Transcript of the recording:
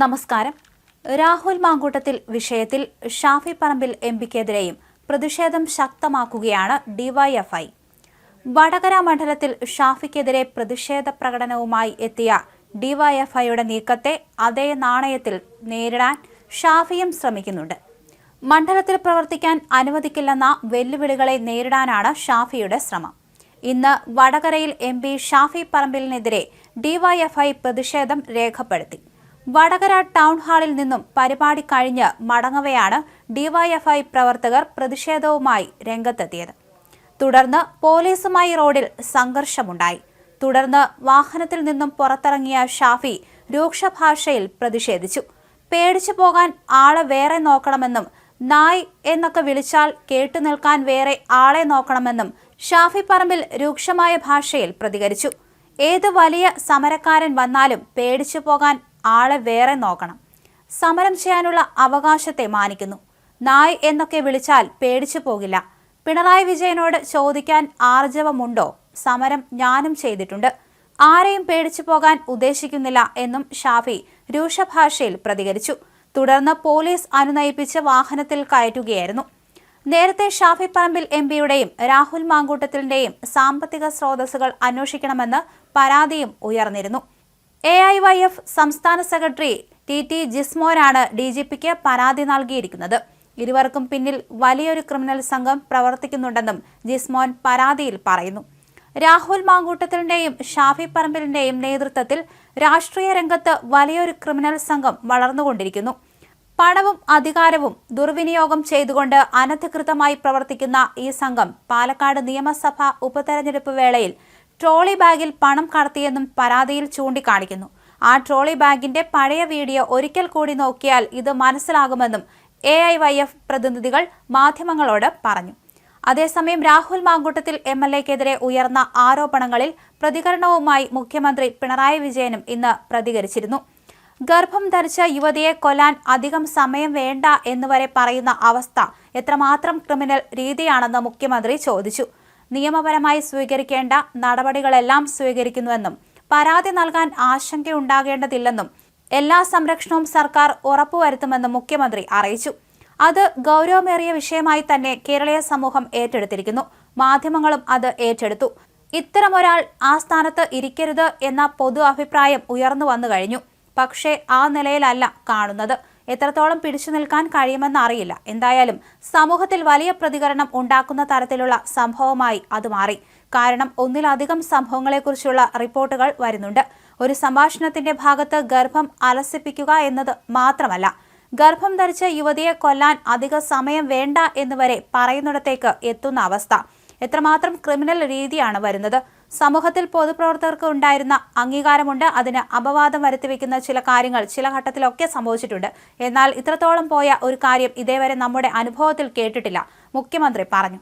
നമസ്കാരം. രാഹുൽ മാങ്കൂട്ടത്തിൽ വിഷയത്തിൽ ഷാഫി പറമ്പിൽ എം പിക്കെതിരെയും പ്രതിഷേധം ശക്തമാക്കുകയാണ് ഡിവൈഎഫ്ഐ. വടകര മണ്ഡലത്തിൽ ഷാഫിക്കെതിരെ പ്രതിഷേധ പ്രകടനവുമായി എത്തിയ ഡിവൈഎഫ്ഐയുടെ നീക്കത്തെ അതേ നാണയത്തിൽ നേരിടാൻ ഷാഫിയും ശ്രമിക്കുന്നുണ്ട്. മണ്ഡലത്തിൽ പ്രവർത്തിക്കാൻ അനുവദിക്കില്ലെന്ന വെല്ലുവിളികളെ നേരിടാനാണ് ഷാഫിയുടെ ശ്രമം. ഇന്ന് വടകരയിൽ എം പി ഷാഫി പറമ്പിലിനെതിരെ ഡിവൈഎഫ്ഐ പ്രതിഷേധം രേഖപ്പെടുത്തി. വടകര ടൗൺ ഹാളിൽ നിന്നും പരിപാടി കഴിഞ്ഞ് മടങ്ങവെയാണ് ഡിവൈഎഫ്ഐ പ്രവർത്തകർ പ്രതിഷേധവുമായി രംഗത്തെത്തിയത്. തുടർന്ന് പോലീസുമായി റോഡിൽ സംഘർഷമുണ്ടായി. തുടർന്ന് വാഹനത്തിൽ നിന്നും പുറത്തിറങ്ങിയ ഷാഫി രൂക്ഷഭാഷയിൽ പ്രതിഷേധിച്ചു. പേടിച്ചു പോകാൻ ആളെ വേറെ നോക്കണമെന്നും നായ് എന്നൊക്കെ വിളിച്ചാൽ കേട്ടു നിൽക്കാൻ വേറെ ആളെ നോക്കണമെന്നും ഷാഫി പറമ്പിൽ രൂക്ഷമായ ഭാഷയിൽ പ്രതികരിച്ചു. ഏത് വലിയ സമരക്കാരൻ വന്നാലും പേടിച്ചു പോകാൻ ആളെ വേറെ നോക്കണം. സമരം ചെയ്യാനുള്ള അവകാശത്തെ മാനിക്കുന്നു. നായ് എന്നൊക്കെ വിളിച്ചാൽ പേടിച്ചു പോകില്ല. പിണറായി വിജയനോട് ചോദിക്കാൻ ആർജവമുണ്ടോ? സമരം ഞാനും ചെയ്തിട്ടുണ്ട്. ആരെയും പേടിച്ചു പോകാൻ ഉദ്ദേശിക്കുന്നില്ല എന്നും ഷാഫി രൂക്ഷഭാഷയിൽ പ്രതികരിച്ചു. തുടർന്ന് പോലീസ് അനുനയിപ്പിച്ച് വാഹനത്തിൽ കയറ്റുകയായിരുന്നു. നേരത്തെ ഷാഫി പറമ്പിൽ എം പിയുടെയും രാഹുൽ മാങ്കൂട്ടത്തിന്റെയും സാമ്പത്തിക സ്രോതസ്സുകൾ അന്വേഷിക്കണമെന്ന് പരാതിയും ഉയർന്നിരുന്നു. എ ഐ വൈ എഫ് സംസ്ഥാന സെക്രട്ടറി ടി ടി ജിസ്മോനാണ് ഡി ജി പിക്ക് പരാതി നൽകിയിരിക്കുന്നത്. ഇരുവർക്കും പിന്നിൽ വലിയൊരു ക്രിമിനൽ സംഘം പ്രവർത്തിക്കുന്നുണ്ടെന്നും ജിസ്മോൻ പരാതിയിൽ പറയുന്നു. രാഹുൽ മാങ്കൂട്ടത്തിലിന്റെയും ഷാഫി പറമ്പിലിന്റെയും നേതൃത്വത്തിൽ രാഷ്ട്രീയ രംഗത്ത് വലിയൊരു ക്രിമിനൽ സംഘം വളർന്നുകൊണ്ടിരിക്കുന്നു. പണവും അധികാരവും ദുർവിനിയോഗം ചെയ്തുകൊണ്ട് അനധികൃതമായി പ്രവർത്തിക്കുന്ന ഈ സംഘം പാലക്കാട് നിയമസഭാ ഉപതെരഞ്ഞെടുപ്പ് വേളയിൽ ട്രോളി ബാഗിൽ പണം കടത്തിയെന്നും പരാതിയിൽ ചൂണ്ടിക്കാണിക്കുന്നു. ആ ട്രോളി ബാഗിന്റെ പഴയ വീഡിയോ ഒരിക്കൽ കൂടി നോക്കിയാൽ ഇത് മനസ്സിലാകുമെന്നും എ ഐ വൈ എഫ് പ്രതിനിധികൾ മാധ്യമങ്ങളോട് പറഞ്ഞു. അതേസമയം രാഹുൽ മാങ്കൂട്ടത്തിൽ എം എൽ എക്കെതിരെ ഉയർന്ന ആരോപണങ്ങളിൽ പ്രതികരണവുമായി മുഖ്യമന്ത്രി പിണറായി വിജയനും ഇന്ന് പ്രതികരിച്ചിരുന്നു. ഗർഭം ധരിച്ച യുവതിയെ കൊല്ലാൻ അധികം സമയം വേണ്ട എന്നുവരെ പറയുന്ന അവസ്ഥ എത്രമാത്രം ക്രിമിനൽ രീതിയാണെന്ന് മുഖ്യമന്ത്രി ചോദിച്ചു. നിയമപരമായി സ്വീകരിക്കേണ്ട നടപടികളെല്ലാം സ്വീകരിക്കുന്നുവെന്നും പരാതി നൽകാൻ ആശങ്കയുണ്ടാകേണ്ടതില്ലെന്നും എല്ലാ സംരക്ഷണവും സർക്കാർ ഉറപ്പുവരുത്തുമെന്നും മുഖ്യമന്ത്രി അറിയിച്ചു. അത് ഗൗരവമേറിയ വിഷയമായി തന്നെ കേരളീയ സമൂഹം ഏറ്റെടുത്തിരിക്കുന്നു. മാധ്യമങ്ങളും അത് ഏറ്റെടുത്തു. ഇത്തരമൊരാൾ ആ സ്ഥാനത്ത് ഇരിക്കരുത് എന്ന പൊതു അഭിപ്രായം ഉയർന്നു വന്നു കഴിഞ്ഞു. പക്ഷേ ആ നിലയിലല്ല കാണുന്നത്. എത്രത്തോളം പിടിച്ചു നിൽക്കാൻ കഴിയുമെന്ന് അറിയില്ല. എന്തായാലും സമൂഹത്തിൽ വലിയ പ്രതികരണം ഉണ്ടാക്കുന്ന തരത്തിലുള്ള സംഭവമായി അത് മാറി. കാരണം ഒന്നിലധികം സംഭവങ്ങളെക്കുറിച്ചുള്ള റിപ്പോർട്ടുകൾ വരുന്നുണ്ട്. ഒരു സംഭാഷണത്തിന്റെ ഭാഗത്ത് ഗർഭം അലസിപ്പിക്കുക എന്നത് മാത്രമല്ല ഗർഭം ധരിച്ച യുവതിയെ കൊല്ലാൻ അധിക സമയം വേണ്ട എന്നുവരെ പറയുന്നിടത്തേക്ക് എത്തുന്ന അവസ്ഥ. എത്രമാത്രം ക്രിമിനൽ രീതിയാണ് വരുന്നത്. സമൂഹത്തിൽ പൊതുപ്രവർത്തകർക്ക് ഉണ്ടായിരുന്ന അംഗീകാരമുണ്ട്. അതിന് അപവാദം വരുത്തിവെക്കുന്ന ചില കാര്യങ്ങൾ ചില ഘട്ടത്തിലൊക്കെ സംഭവിച്ചിട്ടുണ്ട്. എന്നാൽ ഇത്രത്തോളം പോയ ഒരു കാര്യം ഇതേവരെ നമ്മുടെ അനുഭവത്തിൽ കേട്ടിട്ടില്ല. മുഖ്യമന്ത്രി പറഞ്ഞു.